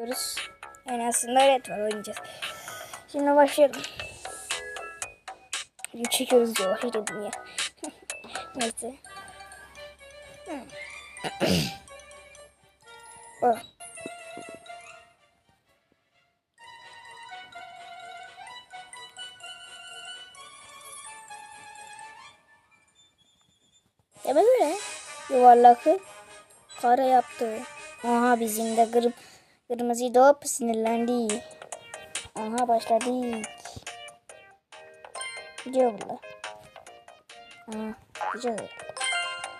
Diyoruz. Yani aslında var oynayacağız. Şimdi başlayalım. Video çekiyoruz diye başladım ya. Neyse. Oh. Ya böyle yuvarlakı kara yaptı. Aha bizim de kırm kırmızı top sinirlendi. Aha başladık. Gidiyor burada. Aha güzel.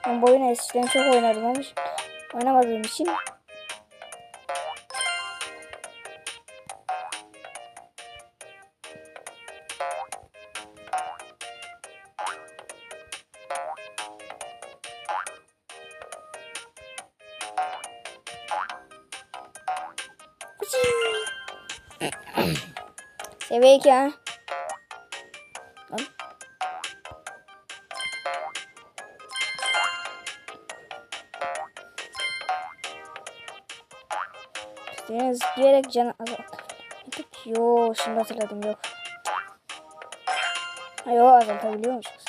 Ben bu oyunu eskiden çok oynardım ama oynamadığım için Seviye 2 ha. Lan. Üstüne zıplayarak canı azalt. Yo şimdi hatırladım yok. Yo azaltabiliyormuşuz.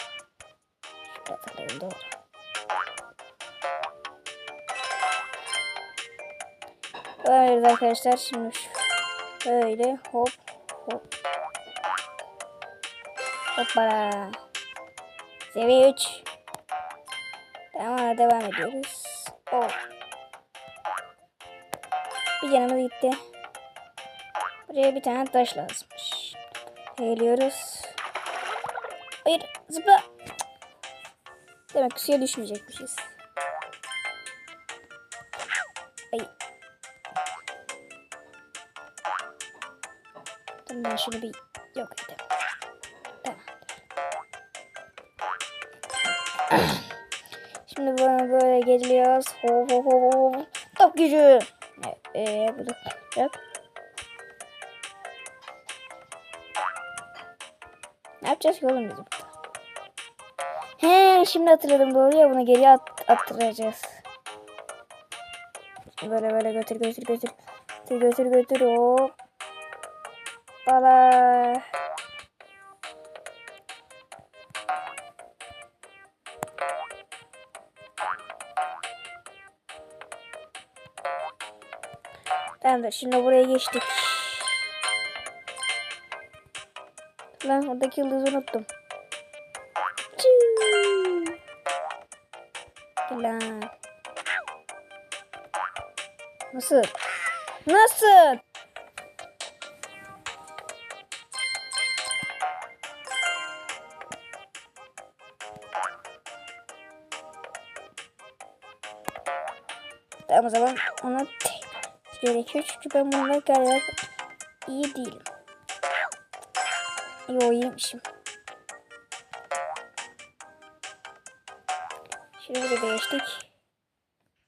Şimdi hatırladım doğru. Evet arkadaşlar şimdi şöyle hop hop. Hoppala. Seviye 3. Tamam devam ediyoruz. Oh. Bir canımız gitti. Buraya bir tane taş lazımmış. Geliyoruz. Hayır zıpla. Demek suya düşmeyecekmişiz. Ay. Ben şunu bir yok edeyim. Tamam. Şimdi böyle, böyle geliyoruz. Hop hop hop hop. Top gücü. Eee bu da yok. Ne yapacağız ki oğlum biz? He şimdi hatırladım doğru ya bunu geriye at attıracağız. Böyle böyle götür götür götür. Götür götür götür hop. Bala. Tamamdır şimdi buraya geçtik. Lan oradaki yıldızı unuttum. Lan. Nasıl? Nasıl? Tamam o zaman onu gerekiyor çünkü ben bununla galiba iyi değilim. Yo iyiymişim. Şimdi de değiştik.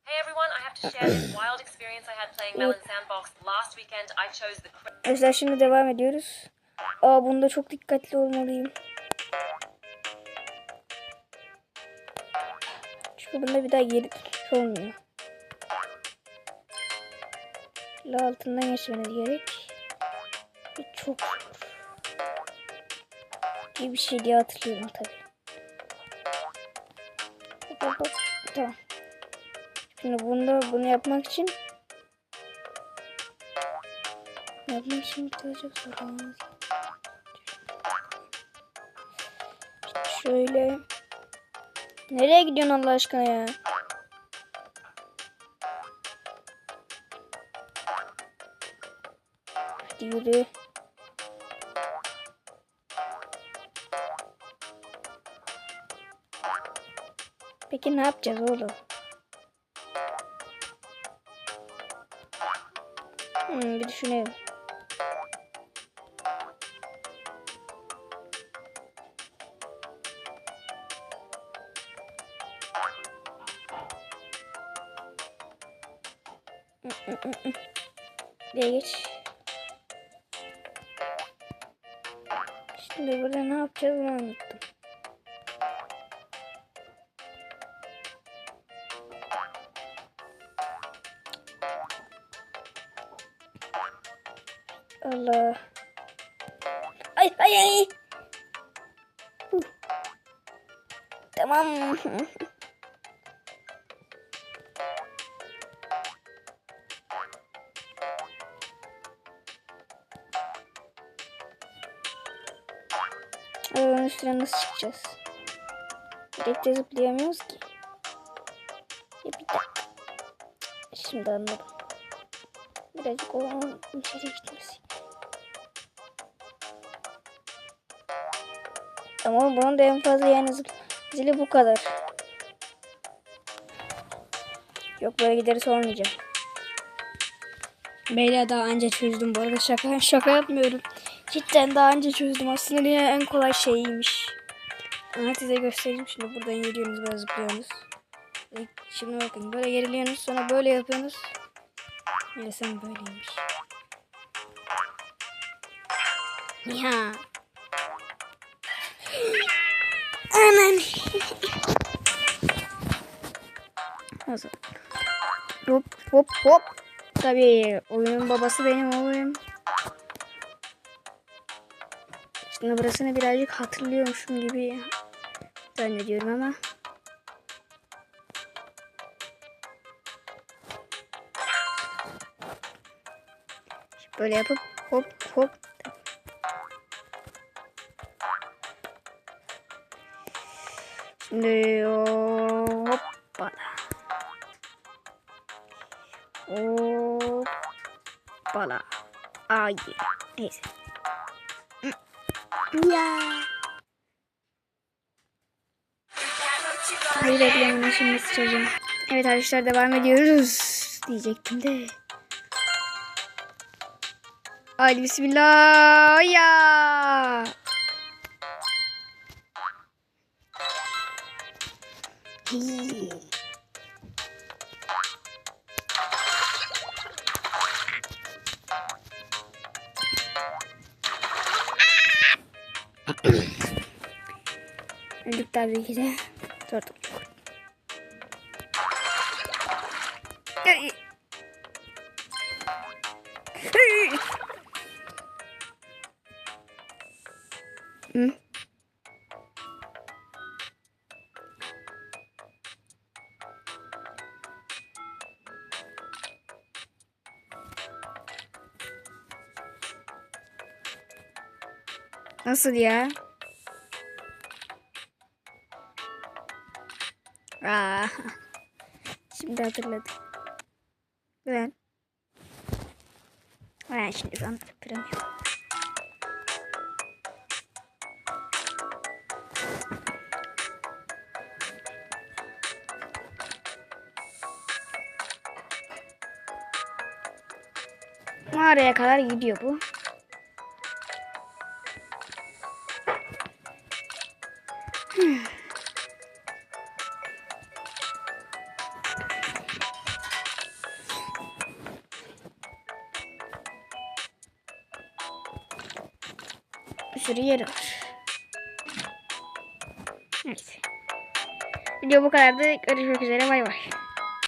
Hey everyone, I have to share this wild experience I had playing Melon Sandbox. Last weekend, I chose the cra- Arkadaşlar şimdi devam ediyoruz. Aa bunda çok dikkatli olmalıyım. Çünkü bunda bir daha geri dönüş olmuyor. La altından geçmeniz gerek. Ve çok zor. İyi bir şey diye hatırlıyorum tabi. Tamam. Şimdi bunda bunu yapmak için Yapmak için birazcık zor olmaz. Şöyle. Nereye gidiyorsun Allah aşkına ya? Yürü. Peki ne yapacağız oğlum? Hmm, bir düşünelim. Buraya geç. Şimdi burada ne yapacağız unuttum. Allah. Ay ay ay. Tamam. Onun üstüne nasıl çıkacağız? Direkt de zıplayamıyoruz ki. Ya bir dakika. Şimdi anladım. Birazcık o içeri gitmesi. Ama bunun da en fazla yani zili bu kadar. Yok böyle gideriz olmayacak. Beyler daha önce çözdüm bu arada şaka şaka yapmıyorum. Cidden daha önce çözdüm aslında en kolay şeyiymiş. Ama size göstereyim şimdi buradan geliyorsunuz böyle zıplıyorsunuz. Şimdi bakın böyle geriliyorsunuz sonra böyle yapıyorsunuz. Meğersem böyleymiş. Ya. Aman. Nasıl? Hop hop hop. Tabii oyunun babası benim oğlum. Şimdi burasını birazcık hatırlıyormuşum gibi zannediyorum ama. Böyle yapıp hop hop. Şimdi hoppala. Hoppala. Ay. Neyse. Ya. Hayır reklamını şimdi sıçacağım. Evet arkadaşlar devam ediyoruz. Diyecektim de. Haydi bismillah ya. Hii. Öldük tabii ki de. Hey. Hı? Nasıl ya? Aa, şimdi hatırladım. Ben. Ben şimdi anlatıyorum. Mağaraya kadar gidiyor bu. Sürü yeri var. Neyse. Video bu kadardı. Görüşmek üzere. Bay bay.